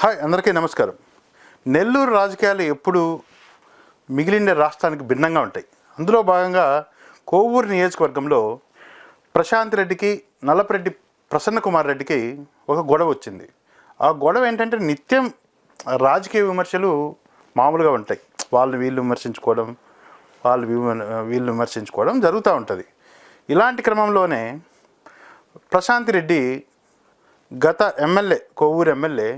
Hi అందరికీ నమస్కారం. నెల్లూరు రాజకీయాలు ఎప్పుడు మిగిలిన రాష్ట్రానికి భిన్నంగా ఉంటాయి. అందులో భాగంగా కోవూరు నియోజకవర్గంలో ప్రశాంత్ రెడ్డికి నల్లపరెడ్డి ప్రసన్న కుమార్ రెడ్డికి ఒక గొడవ వచ్చింది. ఆ గొడవ ఏంటంటే నిత్యం రాజకీయ విమర్శలు మామూలుగా ఉంటాయి. వాళ్ళు వీళ్ళు విమర్శించుకోవడం వాళ్ళు వీళ్ళు విమర్శించుకోవడం జరుగుతూ ఉంటుంది. ఇలాంటి క్రమంలోనే ప్రశాంత్ రెడ్డి గత ఎమ్మెల్యే కొవ్వూరు ఎమ్మెల్యే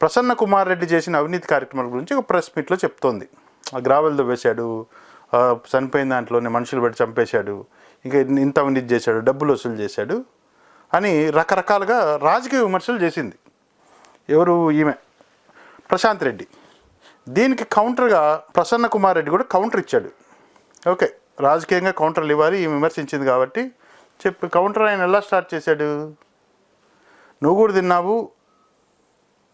ప్రసన్న కుమార్ రెడ్డి చేసిన అవినీతి కార్యక్రమాల గురించి ఒక ప్రెస్ మీట్లో చెప్తోంది. ఆ గ్రావెల్ దవ్వేశాడు చనిపోయిన దాంట్లోనే మనుషులు పెట్టి చంపేశాడు ఇంకా ఇంత అవినీతి చేశాడు డబ్బులు వసూలు చేశాడు అని రకరకాలుగా రాజకీయ విమర్శలు చేసింది. ఎవరు? ఈమె. ప్రశాంత్ రెడ్డి. దీనికి కౌంటర్గా ప్రసన్న కుమార్ రెడ్డి కూడా కౌంటర్ ఇచ్చాడు. ఓకే రాజకీయంగా కౌంటర్లు ఇవ్వాలి ఈమె విమర్శించింది కాబట్టి చెప్పి కౌంటర్ ఆయన ఎలా స్టార్ట్ చేశాడు? నువ్వు కూడా తిన్నావు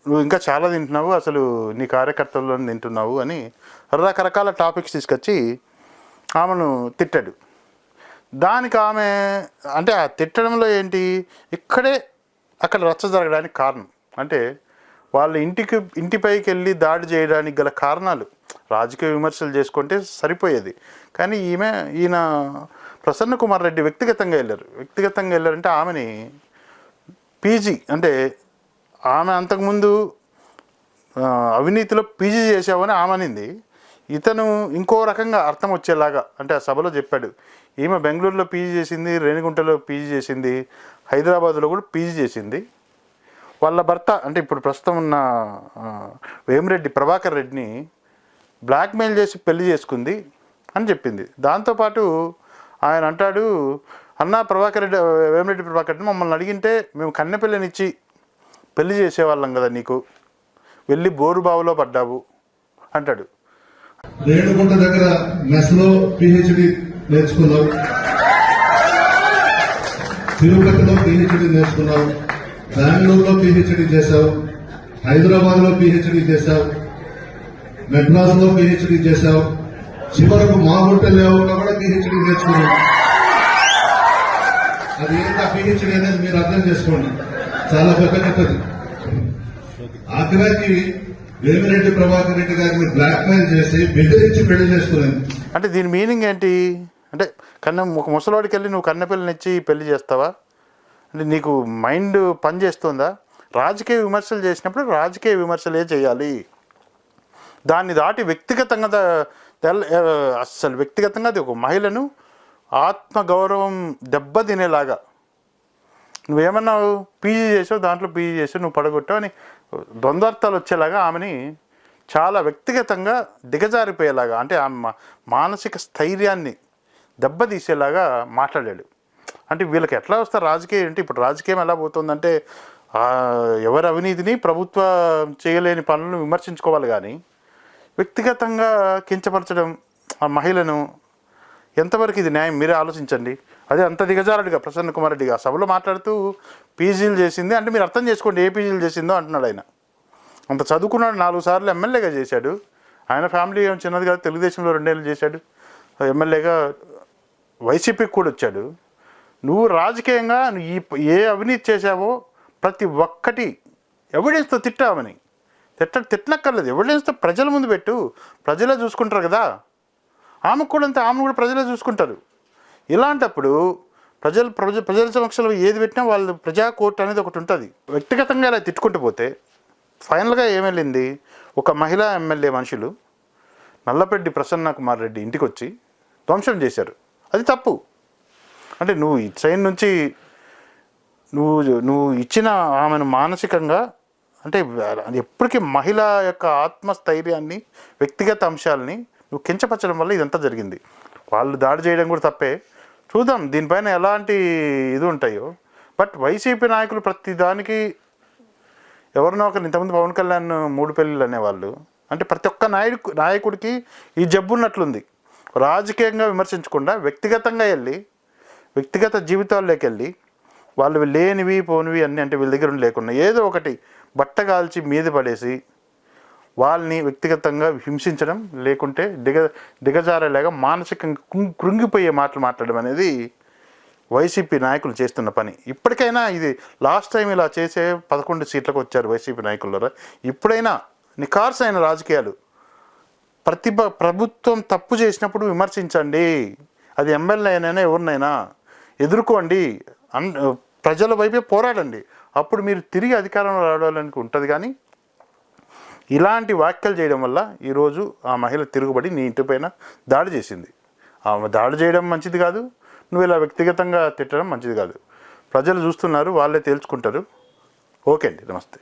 నువ్వు ఇంకా చాలా తింటున్నావు అసలు నీ కార్యకర్తల్లో తింటున్నావు అని రకరకాల టాపిక్స్ తీసుకొచ్చి ఆమెను తిట్టాడు. దానికి ఆమె అంటే ఆ తిట్టడంలో ఏంటి ఇక్కడే అక్కడ రచ్చ జరగడానికి కారణం. అంటే వాళ్ళ ఇంటికి ఇంటిపైకి వెళ్ళి దాడి చేయడానికి గల కారణాలు. రాజకీయ విమర్శలు చేసుకుంటే సరిపోయేది. కానీ ఈమె ఈయన ప్రసన్న కుమార్ రెడ్డి వ్యక్తిగతంగా వెళ్ళారు. వ్యక్తిగతంగా వెళ్ళారంటే ఆమెని పీజీ అంటే ఆమె అంతకుముందు అవినీతిలో పీజీ చేసావని ఆమె అనింది. ఇతను ఇంకో రకంగా అర్థం వచ్చేలాగా అంటే ఆ సభలో చెప్పాడు. ఈమె బెంగళూరులో పీజీ చేసింది రేణిగుంటలో పీజీ చేసింది హైదరాబాద్లో కూడా పీజీ చేసింది. వాళ్ళ భర్త అంటే ఇప్పుడు ప్రస్తుతం ఉన్న వేమిరెడ్డి ప్రభాకర్ రెడ్డిని బ్లాక్మెయిల్ చేసి పెళ్ళి చేసుకుంది అని చెప్పింది. దాంతోపాటు ఆయన అంటాడు అన్న ప్రభాకర్ రెడ్డి వేమిరెడ్డి ప్రభాకర్ రెడ్డి మమ్మల్ని అడిగింటే మేము కన్నెపిల్లనిచ్చి పెళ్ళి చేసేవాళ్ళం కదా నీకు. వెళ్ళి బోరు బావులో పడ్డావు అంటాడు. రేణుగుంట దగ్గర మెస్లో పిహెచ్డి నేర్చుకున్నావు. తిరుపతిలో పిహెచ్డి నేర్చుకున్నావు. బెంగళూరులో పిహెచ్డి చేశావు. హైదరాబాద్లో పిహెచ్డి చేశావు. మెడ్రాస్లో పిహెచ్డి చేశావు. చివరకు మా గుంట లేవులో కూడా పిహెచ్డి నేర్చుకున్నావు. అది ఏంట పిహెచ్డి అనేది మీరు అర్థం చేసుకోండి. చాలా పెద్ద కథది వేమిరెడ్డి ప్రభాకర్ రెడ్డి గారిని బ్లాక్ మెయిల్ చేసి బెదిరించి పెళ్ళి చేసుకున్నాను అంటే దీని మీనింగ్ ఏంటి? అంటే కన్న ఒక ముసలోడికి వెళ్ళి నువ్వు కన్నపిల్లనిచ్చి పెళ్ళి చేస్తావా? అంటే నీకు మైండ్ పని చేస్తుందా? రాజకీయ విమర్శలు చేసినప్పుడు రాజకీయ విమర్శలే చేయాలి. దాన్ని దాటి వ్యక్తిగతంగా అస్సలు వ్యక్తిగతంగా అది ఒక మహిళను ఆత్మగౌరవం దెబ్బతినేలాగా నువ్వేమన్నావు పీజీ చేసావు దాంట్లో పీజీ చేసావు నువ్వు పడగొట్టావు అని ద్వంద్వార్థాలు వచ్చేలాగా ఆమెని చాలా వ్యక్తిగతంగా దిగజారిపోయేలాగా అంటే ఆమె మా- మానసిక స్థైర్యాన్ని దెబ్బతీసేలాగా మాట్లాడాడు. అంటే వీళ్ళకి ఎట్లా వస్తారు రాజకీయం అంటే ఇప్పుడు రాజకీయం ఎలా పోతుందంటే ఎవరి అవినీతిని ప్రభుత్వం చేయలేని పనులను విమర్శించుకోవాలి కానీ వ్యక్తిగతంగా కించపరచడం ఆ మహిళను ఎంతవరకు ఇది న్యాయం? మీరే ఆలోచించండి. అదే అంత దిగజారుడిగా ప్రసన్న కుమార్ రెడ్డి ఆ సభలో మాట్లాడుతూ పీజీలు చేసింది. అంటే మీరు అర్థం చేసుకోండి ఏ పీజీలు చేసిందో అంటున్నాడు ఆయన. అంత చదువుకున్నాడు నాలుగు సార్లు ఎమ్మెల్యేగా చేశాడు. ఆయన ఫ్యామిలీ ఏం చిన్నది కాదు తెలుగుదేశంలో రెండేళ్ళు చేశాడు. ఎమ్మెల్యేగా వైసీపీకి కూడా వచ్చాడు. నువ్వు రాజకీయంగా నువ్వు ఈ ఏ అవినీతి చేశావో ప్రతి ఒక్కటి ఎవిడెన్స్తో తిట్టావని. తిట్ట తిట్టనక్కర్లేదు ఎవిడెన్స్తో ప్రజల ముందు పెట్టు. ప్రజలే చూసుకుంటారు కదా. ఆమెకు కూడా అంతే. ఆమెను కూడా ప్రజలే చూసుకుంటారు. ఇలాంటప్పుడు ప్రజలు ప్రజ ప్రజల సమక్షంలో ఏది పెట్టినా వాళ్ళు ప్రజా కోర్టు అనేది ఒకటి ఉంటుంది. వ్యక్తిగతంగా ఇలా తిట్టుకుంటూ పోతే ఫైనల్గా ఏమెళ్ళింది ఒక మహిళా ఎమ్మెల్యే మనుషులు నల్లపెడ్డి ప్రసన్న కుమార్ రెడ్డి ఇంటికి వచ్చి ధ్వంసం చేశారు. అది తప్పు. అంటే నువ్వు ఈ ట్రైన్ నుంచి నువ్వు నువ్వు ఇచ్చిన ఆమెను మానసికంగా అంటే ఎప్పటికీ మహిళ యొక్క ఆత్మస్థైర్యాన్ని వ్యక్తిగత అంశాలని నువ్వు కించపరచడం వల్ల ఇదంతా జరిగింది. వాళ్ళు దాడి చేయడం కూడా తప్పే. చూద్దాం దీనిపైన ఎలాంటి ఇది ఉంటాయో. బట్ వైసీపీ నాయకులు ప్రతి దానికి ఎవరినో ఒకరు ఇంతకుముందు పవన్ కళ్యాణ్ మూడు పెళ్ళిళ్ళు అనేవాళ్ళు. అంటే ప్రతి ఒక్క నాయకు నాయకుడికి ఈ జబ్బు ఉన్నట్లుంది. రాజకీయంగా విమర్శించకుండా వ్యక్తిగతంగా వెళ్ళి వ్యక్తిగత జీవితాల్లోకి వెళ్ళి వాళ్ళు లేనివి పోనివి అన్నీ అంటే వీళ్ళ దగ్గర లేకుండా ఏదో ఒకటి బట్ట కాల్చి మీద పడేసి వాళ్ళని వ్యక్తిగతంగా హింసించడం లేకుంటే దిగ దిగజారేలాగా మానసికంగా కృంగ్- కృంగిపోయే మాటలు మాట్లాడడం అనేది వైసీపీ నాయకులు చేస్తున్న పని. ఇప్పటికైనా ఇది లాస్ట్ టైం ఇలా చేసే పదకొండు సీట్లకు వచ్చారు వైసీపీ నాయకులు ఇప్పుడైనా నికార్స్ అయిన రాజకీయాలు. ప్రతిభ ప్రభుత్వం తప్పు చేసినప్పుడు విమర్శించండి. అది ఎమ్మెల్యే అయినా ఎవరినైనా ఎదుర్కోండి. అన్ ప్రజల వైపే పోరాడండి. అప్పుడు మీరు తిరిగి అధికారంలో రావడానికి ఉంటుంది కానీ ఇలాంటి వ్యాఖ్యలు చేయడం వల్ల ఈరోజు ఆ మహిళ తిరుగుబడి నీ ఇంటిపైన దాడి చేసింది. ఆమె దాడి చేయడం మంచిది కాదు నువ్వు ఇలా వ్యక్తిగతంగా తిట్టడం మంచిది కాదు. ప్రజలు చూస్తున్నారు వాళ్ళే తేల్చుకుంటారు. ఓకే అండి నమస్తే.